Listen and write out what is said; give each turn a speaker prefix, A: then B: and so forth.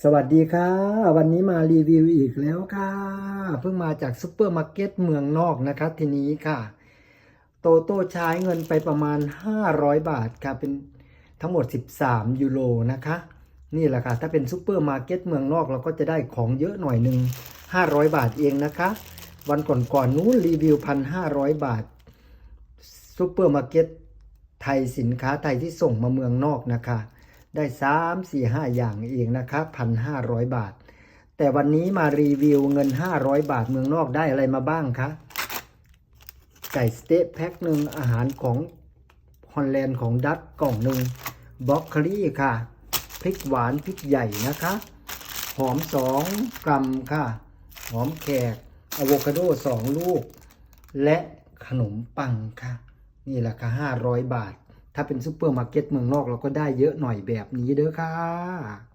A: สวัสดีค่ะ วันนี้มารีวิวอีกแล้วค่ะ เพิ่งมาจากซุปเปอร์มาร์เก็ตเมืองนอกนะคะทีนี้ค่ะ โตโต้ใช้เงินไปประมาณ 500 บาทค่ะเป็นทั้งหมด 13 ยูโรนะคะ นี่แหละค่ะ ถ้าเป็นซุปเปอร์มาร์เก็ตเมืองนอกเราก็จะได้ของเยอะหน่อยหนึ่ง500 บาทเองนะคะ วันก่อนๆนู้นรีวิว 1,500 บาทซุปเปอร์มาร์เก็ตไทยสินค้าไทยที่ส่งมาเมืองนอกนะคะ ได้สามสี่ห้าอย่างเองนะคะพันห้าร้อยบาท แต่วันนี้มารีวิวเงินห้าร้อยบาทเมืองนอกได้อะไรมาบ้างคะไก่สเต๊ะแพ็คหนึ่งอาหารของฮอลแลนด์ของดัตกล่องหนึ่งบล็อกคลี่ค่ะพริกหวานพริกใหญ่นะคะ หอมสองกรัมค่ะ หอมแขกอะโวคาโดสองลูก และขนมปังค่ะ นี่แหละค่ะห้าร้อยบาท ถ้าเป็นซูเปอร์มาร์เก็ตเมืองนอกเราก็ได้เยอะหน่อยแบบนี้เด้อค่ะ